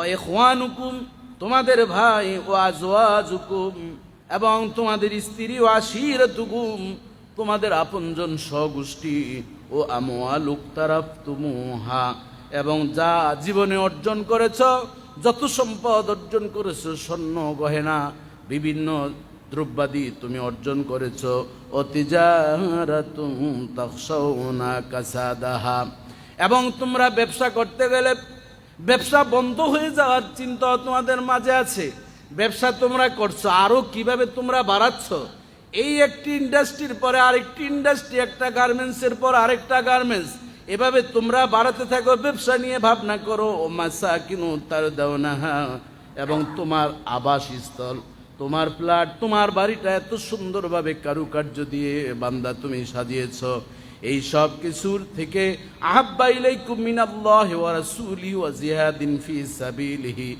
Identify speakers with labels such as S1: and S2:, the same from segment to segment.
S1: ও এখওয়ানুকুম তোমাদের ভাই ও আজওয়াজুকুম, এবং তোমাদের স্ত্রী ও আশিরতুকুম, তোমাদের আপনজন স্বগোষ্ঠী ও আমওয়ালুক তারাফ তুমুহা এবং যা জীবনে অর্জন করেছ, যত সম্পদ অর্জন করেছ, স্বর্ণ, গহেনা, বিভিন্ন দ্রব্যাদি তুমি অর্জন করেছ অতিজারাতুম তাখশাউনা কাসাদাহা, এবং তোমরা ব্যবসা করতে গেলে ব্যবসা বন্ধ হয়ে যাওয়ার চিন্তা তোমাদের মাঝে আছে। ব্যবসা তোমরা করছ, আরও কীভাবে তোমরা বাড়াচ্ছ? এই একটি ইন্ডাস্ট্রির পরে আরেকটি ইন্ডাস্ট্রি একটা গার্মেন্টসের পর আরেকটা গার্মেন্টস এভাবে তোমরা বাড়াতে থাকো, ব্যবসা নিয়ে ভাবনা করো। ও মাসা কিনু তার দাও না হ্যাঁ এবং তোমার আবাসস্থল, তোমার ফ্ল্যাট তোমার বাড়িটা এত সুন্দরভাবে কারুকার্য দিয়ে বান্দা তুমি সাজিয়েছ। এই সব কিছুর থেকে আহাব্বা ইলাইকুম মিনাল্লাহি ওয়া রাসূলিহি ওয়া জিহাদিন ফি সাবিলিহি।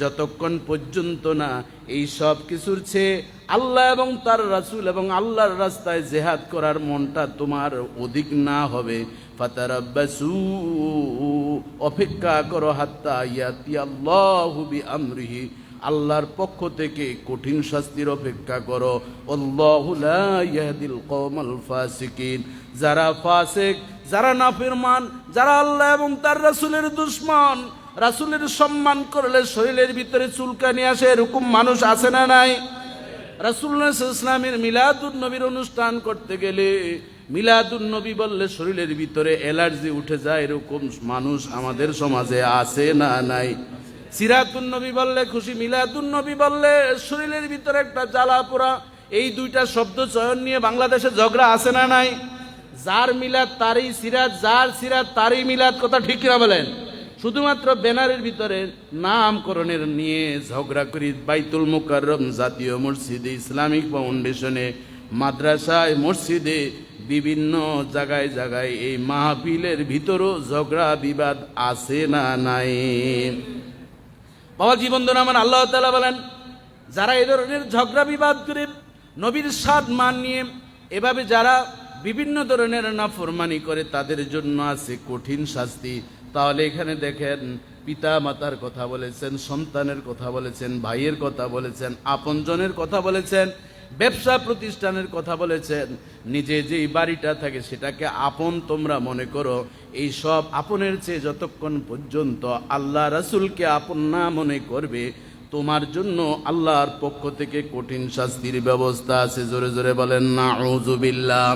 S1: যতক্ষণ পর্যন্ত না এই সব কিছুর চেয়ে আল্লাহ এবং তার রাসূল এবং আল্লাহর রাস্তায় জেহাদ করার মনটা তোমার অধিক না হবে। ফাতারাব্বাসু, অপেক্ষা করো হাত্তা ইয়াতি আল্লাহু বিআমরিহি। আল্লাহর পক্ষ থেকে কঠিন শাস্তির অপেক্ষা করো। ফাসিকিন। যারা ফাসিক, যারা নাফরমান, যারা আল্লাহ এবং তার রাসূলের দুশমন, রাসূলের সম্মান করলে শরীরের ভিতরে চুলকানি আসে, এরকম মানুষ আছে না নাই? রাসুল্লাহ ইসলামের মিলাদুন নবীর অনুষ্ঠান করতে গেলে মিলাদুন নবী বললে শরীরের ভিতরে অ্যালার্জি উঠে যায়, এরকম মানুষ আমাদের সমাজে আছে না নাই? সিরাতুন নবী বললে খুশি, মিলাদুন নবী বললে শরীরের ভিতরে একটা জ্বালা পোড়া। এই দুইটা শব্দ চয়ন নিয়ে বাংলাদেশে ঝগড়া আছে না নাই? যার মিলাদ তারই সিরাত, যার সিরাত তারই মিলাদ, কথা ঠিক না বলেন? শুধুমাত্র ব্যানারের ভিতরে নামকরণের নিয়ে ঝগড়া করি। বাইতুল মুকাররম জাতীয় মসজিদে, ইসলামিক ফাউন্ডেশনে, মাদ্রাসায়, মসজিদে, বিভিন্ন জায়গায় জায়গায় এই মাহফিলের ভিতরও ঝগড়া বিবাদ আছে না নাই? বাবা জীবন আমার আল্লাহ তালা বলেন, যারা এ ধরনের ঝগড়া বিবাদ করে নবীর স্বাদ মান নিয়ে এভাবে যারা বিভিন্ন ধরনের নাফরমানি করে তাদের জন্য আছে কঠিন শাস্তি। তাহলে এখানে দেখেন পিতা মাতার কথা বলেছেন, সন্তানের কথা বলেছেন, ভাইয়ের কথা বলেছেন, আপনজনের কথা বলেছেন ব্যবসা প্রতিষ্ঠানের কথা বলেছেন, নিজে যেই বাড়িটা থাকে সেটাকে আপন তোমরা মনে করো। এই সব আপনের চেয়ে যতক্ষণ পর্যন্ত আল্লাহ রাসুলকে আপন না মনে করবে, তোমার জন্য আল্লাহর পক্ষ থেকে কঠিন শাস্তির ব্যবস্থা আছে। জোরে জোরে বলেন না উজুবিল্লাহ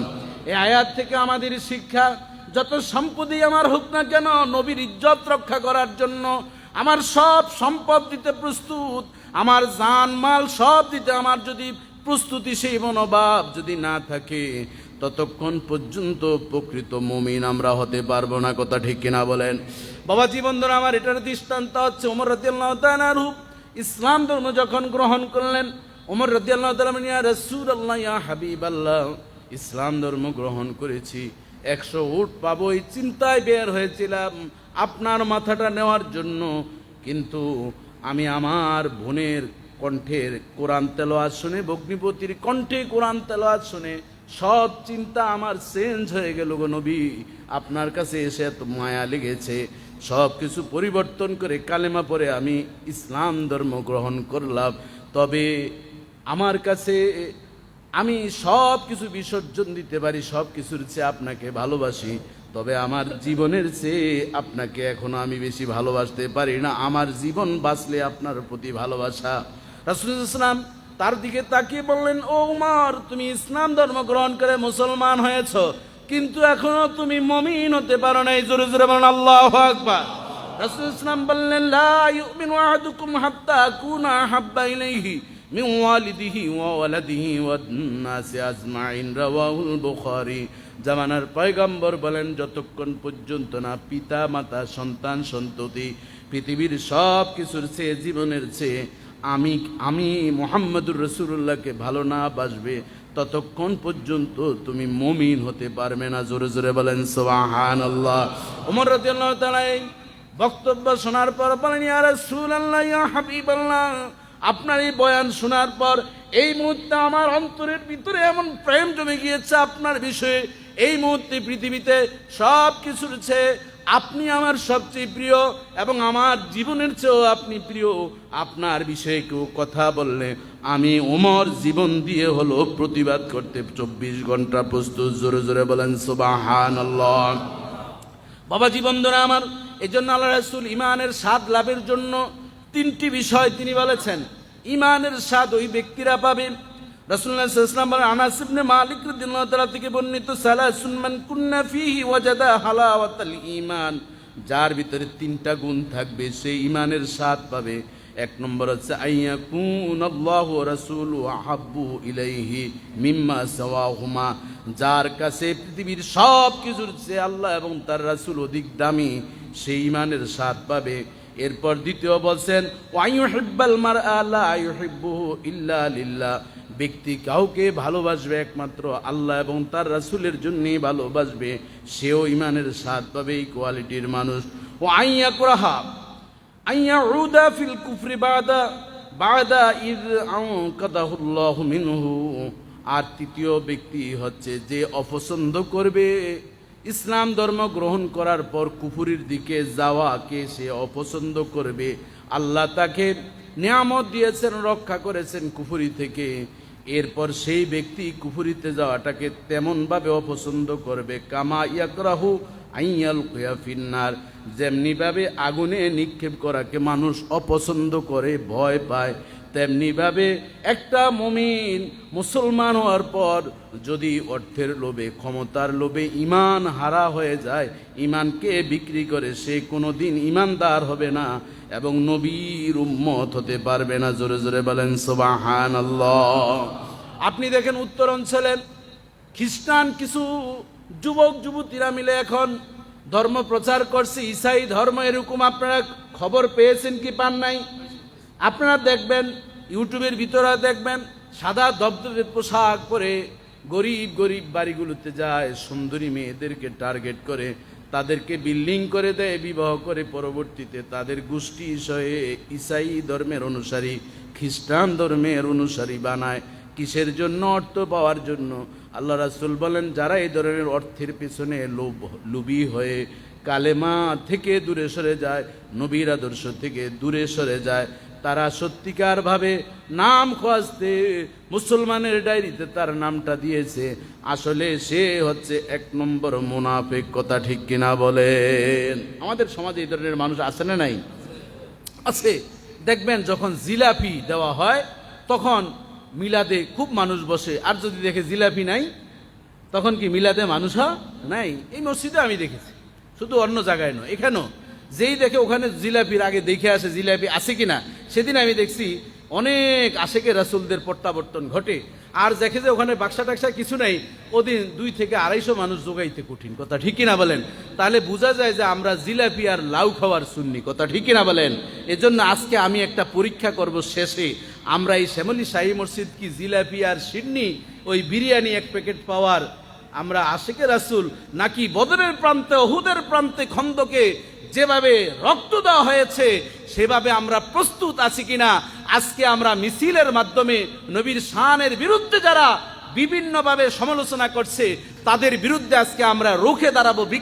S1: এই আয়াত থেকে আমাদের শিক্ষা, যত সম্পদই আমার হোক না কেন, নবীর ইজ্জত রক্ষা করার জন্য আমার সব সম্পদ দিতে প্রস্তুত, আমার জান মাল সব দিতে আমার যদি প্রস্তুতি সেই মনোভাব যদি না থাকে, ততক্ষণ পর্যন্ত প্রকৃত মমিন আমরা হতে পারব না, কথা ঠিক কিনা বলেন? বাবা জীবন ধরে আমার এটার দৃষ্টান্ত হচ্ছে ওমর রাদিয়াল্লাহু তাআলার ইসলাম ধর্ম যখন গ্রহণ করলেন, ওমর মানে ইয়া রাসূলুল্লাহ, ইয়া হাবিবাল্লাহ। ইসলাম ধর্ম গ্রহণ করেছি, একশো উট পাবো এই চিন্তায় বের হয়েছিলাম, আপনার মাথাটা নেওয়ার জন্য। কিন্তু আমি আমার বোনের কণ্ঠের কোরআন তেলোয়াজ শুনে বগ্নিপতির কণ্ঠে কোরআন তেলোয়াজ শুনে, সব চিন্তা আমার চেঞ্জ হয়ে গেল গো নবী। আপনার কাছে এসে এত মায়া লেগেছে। সব কিছু পরিবর্তন করে কালেমা পরে আমি ইসলাম ধর্ম গ্রহণ করলাম। তবে আমার কাছে, আমি সব কিছু বিসর্জন দিতে পারি, সব কিছুর চেয়ে আপনাকে ভালোবাসি। তবে আমার জীবনের চেয়ে আপনাকে এখনও আমি বেশি ভালোবাসতে পারি না। আমার জীবন বাঁচলে আপনার প্রতি ভালোবাসা। রাসুল ইসলাম তার দিকে তাকিয়ে বললেন ও উমার তুমি ইসলাম ধর্ম গ্রহণ করে মুসলমান হয়েছ কিন্তু এখনো তুমি মমিন হতে পারো না এই জোরে জোরে বলেন আল্লাহ আকবার রাসুল ইসলাম বললেন লা ইউমিনু আহাদুকুম হাত্তা কুনা হাব্বা ইলাইহি من والده وولده والناس أجمعين رواه البخاري জামানার পয়গম্বর বলেন যতক্ষণ পর্যন্ত না পিতা মাতা সন্তান সন্ততি পৃথিবীর সব কিছুর চেয়ে জীবনের চেয়ে আমি আমি মোহাম্মদুর রসুল্লাহকে ভালো না বাসবে, ততক্ষণ পর্যন্ত তুমি মমিন হতে পারবে না। জোরে জোরে বলেন সোহান আল্লাহ ওমর তাআলা বক্তব্য শোনার পর বলেন, ইয়া রাসূলুল্লাহ, ইয়া হাবিবাল্লাহ। আপনার এই বয়ান শোনার পর এই মুহূর্তে আমার অন্তরের ভিতরে এমন প্রেম জমে গিয়েছে, আপনার বিষয়ে এই মুহূর্তে পৃথিবীতে সব চেয়ে আপনি আমার সবচেয়ে প্রিয় এবং আমার জীবনের চেয়েও আপনি প্রিয়। আপনার বিষয়ে কেউ কথা বললে আমি ওমর জীবন দিয়ে হলো প্রতিবাদ করতে চব্বিশ ঘণ্টা প্রস্তুত। জোরে জোরে বলেন সুবাহান বাবা জীবন ধরে আমার এই জন্য আল্লাহ রাসুল ইমানের স্বাদ লাভের জন্য তিনটি বিষয় তিনি বলেছেন। ইমানের স্বাদ ওই ব্যক্তিরা পাবে থেকে বর্ণিত যার ভিতরে তিনটা গুণ থাকবে সেই ইমানের স্বাদ পাবে। এক নম্বর হচ্ছে আল্লাহ যার কাছে পৃথিবীর সব কিছুর চেয়ে আল্লাহ এবং তার রাসূল অধিক দামি সেই ইমানের স্বাদ পাবে। এরপর দ্বিতীয় বলছেন ওয়াইহিব্বাল মারআ লা ইউহিব্বুহু ইল্লা লিল্লাহ। ব্যক্তি কাউকে ভালোবাসবে একমাত্র আল্লাহ এবং তার রাসূলের জন্যই ভালোবাসবে, সেও ইমানের স্বাদ পাবে, এই কোয়ালিটির মানুষ। ও আইয়া কুরাহা, আইয়া উদা ফিল কুফরি বাদা বাদা ইদ আনকাদাহুল্লাহু মিনহু। আর তৃতীয় ব্যক্তি হচ্ছে যে অপছন্দ করবে। ইসলাম ধর্ম গ্রহণ করার পর কুফুরির দিকে যাওয়াকে সে অপছন্দ করবে। আল্লাহ তাকে নিয়ামত দিয়েছেন, রক্ষা করেছেন কুফুরি থেকে। এরপর সেই ব্যক্তি কুফুরিতে যাওয়াটাকে তেমনভাবে অপছন্দ করবে। কামা ইয়াকরাহু আইয়াল কুয়া ফিন্নার। যেমনিভাবে আগুনে নিক্ষেপ করাকে মানুষ অপছন্দ করে, ভয় পায়। তেমনিভাবে একটা মমিন মুসলমান হওয়ার পর যদি অর্থের লোভে, ক্ষমতার লোভে ইমান হারা হয়ে যায় ইমানকে বিক্রি করে সে কোনো দিন ইমানদার হবে না এবং নবীর উম্মত হতে পারবে না। জোরে জোরে বলেন সোবাহান আপনি দেখেন উত্তর অঞ্চলের খ্রিস্টান কিছু যুবক, যুবতীরা মিলে এখন ধর্ম প্রচার করছে। ইসাই ধর্ম এরকম, আপনারা খবর পেয়েছেন কি পান নাই? আপনারা দেখবেন, ইউটিউবের ভিতরে দেখবেন, সাদা দবদবে পোশাক পরে গরিব গরিব বাড়িগুলোতে যায়, সুন্দরী মেয়েদেরকে টার্গেট করে, তাদেরকে বিল্ডিং করে দেয়, বিবাহ করে, পরবর্তীতে তাদের গোষ্ঠী সয়ে ইসাই ধর্মের অনুসারী, খ্রিস্টান ধর্মের অনুসারী বানায়। কিসের জন্য? অর্থ পাওয়ার জন্য। আল্লাহ রাসুল বলেন, যারা এই ধরনের অর্থের পেছনে লোভ লুবি হয়ে কালেমা থেকে দূরে সরে যায়, নবীর আদর্শ থেকে দূরে সরে যায় তারা সত্যিকারভাবে নাম খোঁজতে মুসলমানের ডায়েরিতে তার নামটা দিয়েছে। আসলে সে হচ্ছে এক নম্বর মুনাফেক, কথা ঠিক কিনা বলেন? আমাদের সমাজে এই ধরনের মানুষ আছে না নাই? আছে। দেখবেন যখন জিলাপি দেওয়া হয়, তখন মিলাদে খুব মানুষ বসে। আর যদি দেখে জিলাপি নাই, তখন কি মিলাদে মানুষ? নাই। এই মসজিদে আমি দেখেছি। শুধু অন্য জায়গায় নয়, এখানেও। যেই দেখে ওখানে জিলাপির আগে দেখে আসে জিলাপি আছে কিনা সেদিন আমি দেখছি অনেক আশেকে রাসুলদের প্রত্যাবর্তন ঘটে। আর দেখে যে ওখানে বাক্সা টাক্সা কিছু নাই, ওদিন দুই থেকে আড়াইশো মানুষ যোগাইতে কঠিন। কথা ঠিক কিনা বলেন? তাহলে বোঝা যায় যে আমরা জিলাপি আর লাউ খাওয়ার শুননি কথা ঠিক কিনা বলেন? এজন্য আজকে আমি একটা পরীক্ষা করব শেষে। আমরা এই শ্যামলী শাহী মসজিদ কি জিলাপি আর সিডনি ওই বিরিয়ানি এক প্যাকেট পাওয়ার আমরা আশেকে রাসুল, নাকি বদরের প্রান্তে অহুদের প্রান্তে খন্দকে যেভাবে রক্ত দেওয়া হয়েছে সেভাবে আমরা প্রস্তুত আছি কিনা? আজকে আমরা মিছিলের মাধ্যমে নবীর শানের বিরুদ্ধে যারা বিভিন্নভাবে সমালোচনা করছে, তাদের বিরুদ্ধে আজকে আমরা রুখে দাঁড়াবো